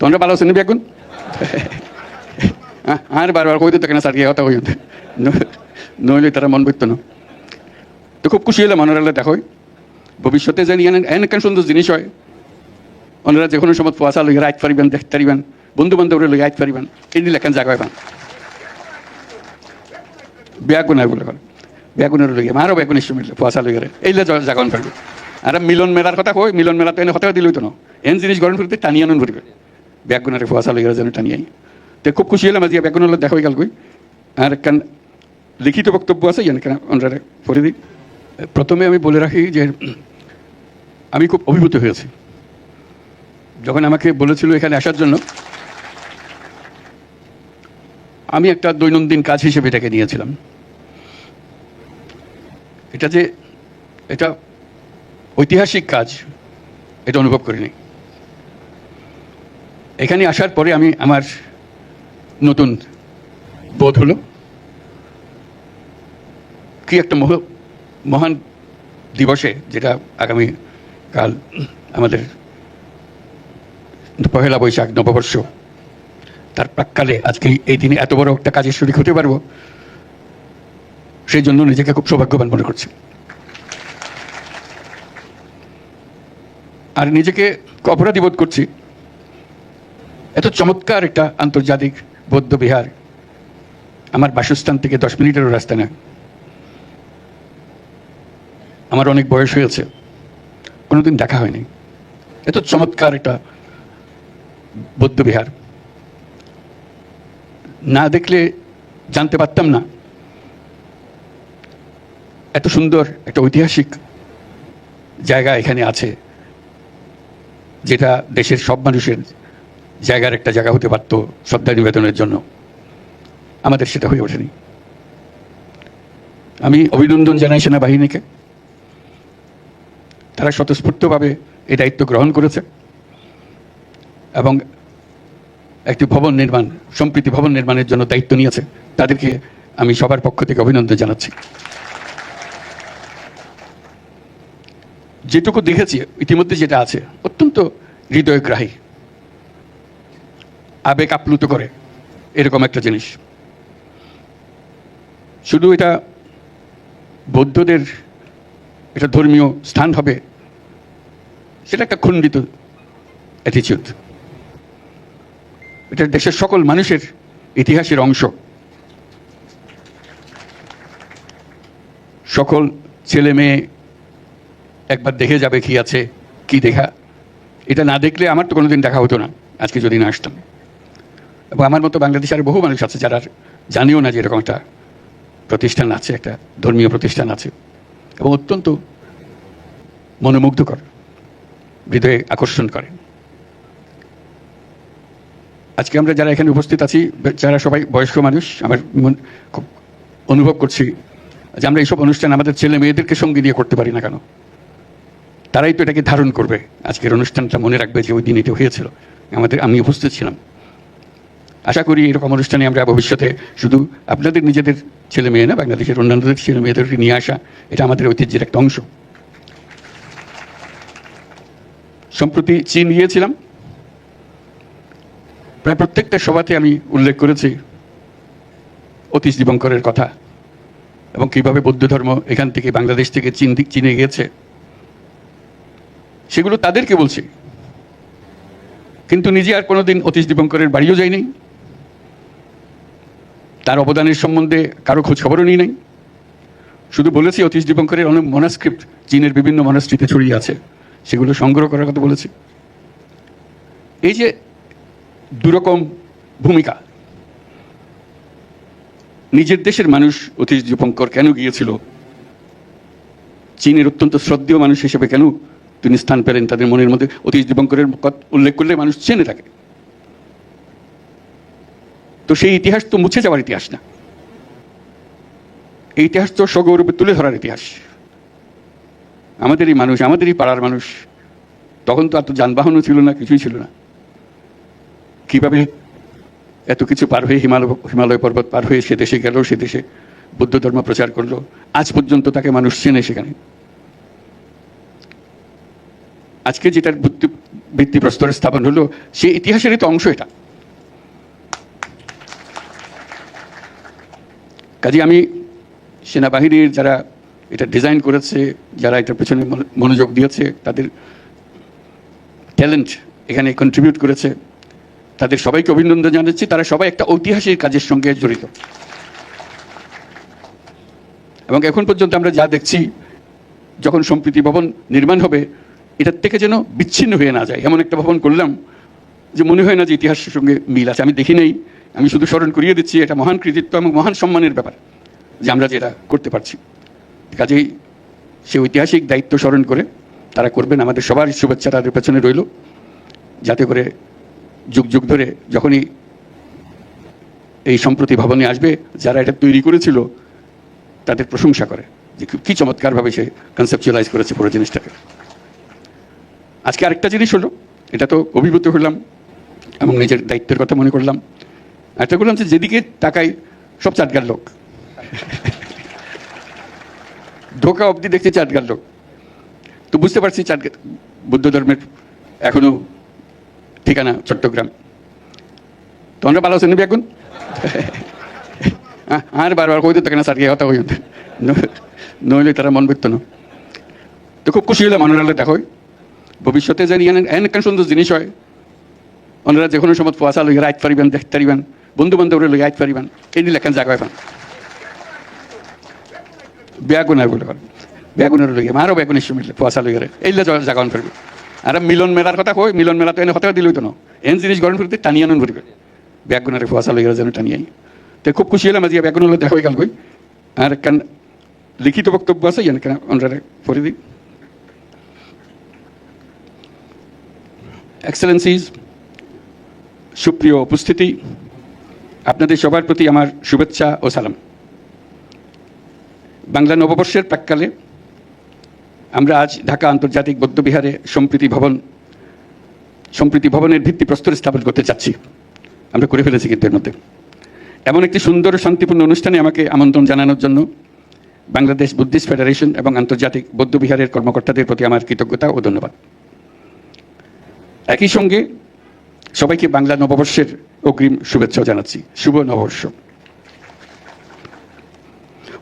তোমরা ভালো আছেন বেগুন আর বারবার কইতে থাকে না স্যার কথা কই নইলে তারা মন বইত না। তো খুব খুশি হলাম ওনারা দেখো। ভবিষ্যতে জানি এন এন একখান সুন্দর জিনিস হয়। ওনারা যে কোনো সময় পয়সা লইয়া রাইট পারিবেন দেখতে পারিবেন বন্ধু বান্ধবরা লইয়া আইতে পারিবেন এই দিলে একখান জায়গা পান বেগুনের বলে করে বেগুনের লইয়া মারও বেগুন ইস্যু মিললে পয়সা লইয়া এইলে জাগান পারবে। আর মিলন মেলার কথা কই? মিলন মেলা তো এনে কথা দিলই তো না। এন জিনিস গরম করতে টানি করিবে বেগুনের পয়সা লইয়া যেন টানি আই তো খুব খুশি হলাম আজকে বেগুনের দেখা হয়ে গেল আর একখান লিখিত বক্তব্য আছে, ইয়ান কেন ওনারা পড়ে দিই প্রথমে আমি বলে রাখি যে, আমি খুব অভিভূত হয়েছি। যখন আমাকে বলেছিল এখানে আসার জন্য, আমি একটা দৈনন্দিন কাজ হিসেবে এটাকে নিয়েছিলাম। এটা যে, এটা ঐতিহাসিক কাজ, এটা অনুভব করিনি। এখানে আসার পরে আমি আমার নতুন বোধ হলো কি একটা মহ, মহান দিবসে যেটা আগামী কাল আমাদের পহেলা বৈশাখ, নববর্ষ, তার প্রাককালে আজকে এই দিনে এত বড় একটা কাজের শরিক হতে পারব, সেই জন্য নিজেকে খুব সৌভাগ্যবান মনে করছি। আর নিজেকে অপরাধী বোধ করছি এত চমৎকার একটা আন্তর্জাতিক বৌদ্ধ বিহার। আমার বাসস্থান থেকে দশ মিনিটেরও রাস্তা না। আমার অনেক বয়স হয়েছে। কোনোদিন দেখা হয়নি। এত চমৎকার একটা বৌদ্ধ বিহার। না দেখলে জানতে পারতাম না। এত সুন্দর একটা ঐতিহাসিক জায়গা এখানে আছে, যেটা দেশের সব মানুষের জায়গার একটা জায়গা হতে পারত শ্রদ্ধা নিবেদনের জন্য। আমাদের সেটা হয়ে ওঠেনি। আমি অভিনন্দন জানাই সেনাবাহিনীকে। তারা স্বতঃস্ফূর্তভাবে এই দায়িত্ব গ্রহণ করেছে এবং একটি ভবন নির্মাণ, সম্প্রীতি ভবন নির্মাণের জন্য দায়িত্ব নিয়েছে। তাদেরকে আমি সবার পক্ষ থেকে অভিনন্দন জানাচ্ছি। যেটুকু দেখেছি, ইতিমধ্যে যেটা আছে, অত্যন্ত হৃদয়গ্রাহী। আবেগ আপ্লুত করে। এরকম একটা জিনিস। শুধু এটা বৌদ্ধদের এটা ধর্মীয় স্থান হবে, সেটা একটা খণ্ডিত অ্যাটিচিউড এটা দেশের সকল মানুষের ইতিহাসের অংশ। সকল ছেলে মেয়ে একবার দেখে যাবে কি আছে, কি দেখা। এটা না দেখলে আমার তো কোনোদিন দেখা হতো না, আজকে যদি না আসতাম। এবং আমার মতো বাংলাদেশে আর বহু মানুষ আছে যারা জানিও না যে এরকম একটা প্রতিষ্ঠান আছে, একটা ধর্মীয় প্রতিষ্ঠান আছে, এবং অত্যন্ত মনোমুগ্ধকর, হৃদয়ে আকর্ষণ করে। আজকে আমরা যারা এখানে উপস্থিত আছি, যারা সবাই বয়স্ক মানুষ, আমার খুব অনুভব করছি যে আমরা এইসব অনুষ্ঠান আমাদের ছেলে মেয়েদেরকে সঙ্গে নিয়ে করতে পারি না কেন? তারাই তো এটাকে ধারণ করবে। আজকের অনুষ্ঠানটা মনে রাখবে যে ওই দিন এটা হয়েছিল। আমাদের, আমি উপস্থিত ছিলাম। আশা করি এরকম অনুষ্ঠানে আমরা ভবিষ্যতে শুধু আপনাদের নিজেদের ছেলে মেয়ে না, বাংলাদেশের অন্যান্যদের ছেলে মেয়েদেরকে নিয়ে আসা, এটা আমাদের ঐতিহ্যের একটা অংশ। সম্প্রতি চীন গিয়েছিলাম। প্রায় প্রত্যেকটা সভাতে আমি উল্লেখ করেছি অতীশ দীপঙ্করের কথা এবং কীভাবে বৌদ্ধ ধর্ম এখান থেকে বাংলাদেশ থেকে চীন দিক, চীনে গিয়েছে। সেগুলো তাদেরকে বলছি। কিন্তু নিজে আর কোনোদিন অতীশ দীপঙ্করের বাড়িও যায়নি তার অবদানের সম্বন্ধে কারও খোঁজ খবরও নিই নাই। শুধু বলেছি, অতীশ দীপঙ্করের অনেক মনাস্ক্রিপ্ট চীনের বিভিন্ন মনাস্ট্রিতে ছড়িয়ে আছে, সেগুলো সংগ্রহ করার কথা বলেছি। এই যে দুরকম ভূমিকা, নিজের দেশের মানুষ অতীশ দীপঙ্কর কেন গিয়েছিল? চীনের অত্যন্ত শ্রদ্ধেয় মানুষ হিসেবে কেন তিনি স্থান পেলেন? তাদের মনের মধ্যে অতীশ দীপঙ্করের উল্লেখ করলে মানুষ চেনে থাকে। তো সেই ইতিহাস তো মুছে যাওয়ার ইতিহাস না। এই ইতিহাস তো সগৌরবে তুলে ধরার ইতিহাস। আমাদেরই মানুষ, আমাদেরই পাড়ার মানুষ, তখন তো এত যানবাহনও ছিল না, কিছুই ছিল না। কীভাবে এত কিছু পার হয়ে হিমালয় হিমালয় পর্বত পার হয়ে সে দেশে গেল, সে দেশে বুদ্ধ ধর্ম প্রচার করল, আজ পর্যন্ত তাকে মানুষ চেনে সেখানে। আজকে যেটার বুদ্ধ ভিত্তিপ্রস্তর স্থাপন হলো সেই ইতিহাসেরই তো অংশ এটা। কাজে আমি সেনাবাহিনীর যারা এটা ডিজাইন করেছে, যারা এটার পেছনে মনো- মনোযোগ দিয়েছে, তাদের ট্যালেন্ট এখানে কন্ট্রিবিউট করেছে। তাদের সবাইকে অভিনন্দন জানাচ্ছি। তারা সবাই একটা ঐতিহাসিক কাজের সঙ্গে জড়িত। এবং এখন পর্যন্ত আমরা যা দেখছি, যখন সম্প্রীতি ভবন নির্মাণ হবে, এটার থেকে যেন বিচ্ছিন্ন হয়ে না যায়। এমন একটা ভবন করলাম যে মনে হয় না যে ইতিহাসের সঙ্গে মিল আছে। আমি দেখি নেই। আমি শুধু স্মরণ করিয়ে দিচ্ছি, এটা মহান কৃতিত্ব এবং মহান সম্মানের ব্যাপার যে আমরা যেটা করতে পারছি। কাজেই সে ঐতিহাসিক দায়িত্ব স্মরণ করে তারা করবেন। আমাদের সবার শুভেচ্ছা তাদের পেছনে রইল। যাতে করে যুগ যুগ ধরে যখনই এই সম্প্রতি ভবনে আসবে, যারা এটা তৈরি করেছিল, তাদের প্রশংসা করে যে কি চমৎকারভাবে সে কনসেপচুয়ালাইজ করেছে পুরো জিনিসটাকে। আজকে আরেকটা জিনিস হলো, এটা তো অভিভূত হলাম এবং নিজের দায়িত্বের কথা মনে করলাম। একটা করলাম যে যেদিকে তাকাই সব চাটগার লোক। ঢোকা অবধি দেখছি চাটগার লোক। তো বুঝতে পারছি চাটগার বুদ্ধ ধর্মের এখনও ঠিকানা চট্টগ্রাম। তোমরা ভালো আছেন এখন? আর বারবার কইতে থাকে না স্যারকে কথা কই নইলে তারা মন করতো না। তো খুব খুশি হলাম ওনারা দেখা ভবিষ্যতে জানি এন এন সুন্দর জিনিস হয়। ওনারা যে কোনো সময় পয়সা লইয়া আইত পারিবেন, দেখতে পারিবেন। বন্ধু একখান জায়গা পান বেগুনার বলে। বেগুনের লইয়া মারও বেগুনের সময় পয়সা লইয়া এইলে জায়গা ফেরবে আর মিলন মেলার কথা কই মিলন মেলা তো এনে কথা দিলই তো এন জিনিস গরম করতে টানিয়ে আনন্দ করিবে বেগুনের পয়সা লইয়া যেন টানিয়ে আই তো খুব খুশি হলাম আজকে হলে দেখা হয়ে গেল কই আর একখান লিখিত বক্তব্য আছে ইয়ান কেন ওনারা পড়ে দিই এক্সেলেন্সিজ সুপ্রিয় উপস্থিতি আপনাদের সবার প্রতি আমার শুভেচ্ছা ও সালাম। বাংলা নববর্ষের প্রাককালে আমরা আজ ঢাকা আন্তর্জাতিক বৌদ্ধবিহারে সম্প্রীতি ভবন, সম্প্রীতি ভবনের ভিত্তি ভিত্তিপ্রস্তর স্থাপন করতে চাচ্ছি আমরা করে ফেলেছি কিন্তু এর মধ্যে। এমন একটি সুন্দর শান্তিপূর্ণ অনুষ্ঠানে আমাকে আমন্ত্রণ জানানোর জন্য বাংলাদেশ বুদ্ধিস্ট ফেডারেশন এবং আন্তর্জাতিক বৌদ্ধবিহারের কর্মকর্তাদের প্রতি আমার কৃতজ্ঞতা ও ধন্যবাদ। একই সঙ্গে সবাইকে বাংলা নববর্ষের অগ্রিম শুভেচ্ছাও জানাচ্ছি। শুভ নববর্ষ।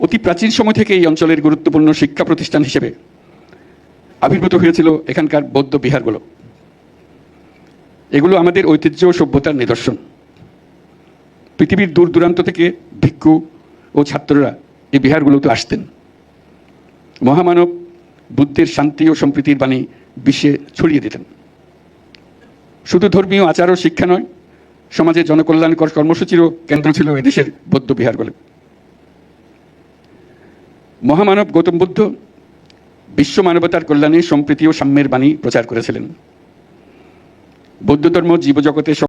অতি প্রাচীন সময় থেকে এই অঞ্চলের গুরুত্বপূর্ণ শিক্ষা প্রতিষ্ঠান হিসেবে আবির্ভূত হয়েছিল এখানকার বৌদ্ধ বিহারগুলো। এগুলো আমাদের ঐতিহ্য ও সভ্যতার নিদর্শন। পৃথিবীর দূর দূরান্ত থেকে ভিক্ষু ও ছাত্ররা এই বিহারগুলোতে আসতেন। মহামানব বুদ্ধের শান্তি ও সম্প্রীতির বাণী বিশ্বে ছড়িয়ে দিতেন। শুধু ধর্মীয় আচার ও শিক্ষা নয়, সমাজে জনকল্যাণকর কর্মসূচিরও কেন্দ্র ছিল এদেশের বৌদ্ধ বলে। মহামানব গৌতম বুদ্ধ বিশ্ব মানবতার কল্যাণে সম্প্রীতি ও সাম্যের বাণী প্রচার করেছিলেন। বৌদ্ধ ধর্ম জীবজগতে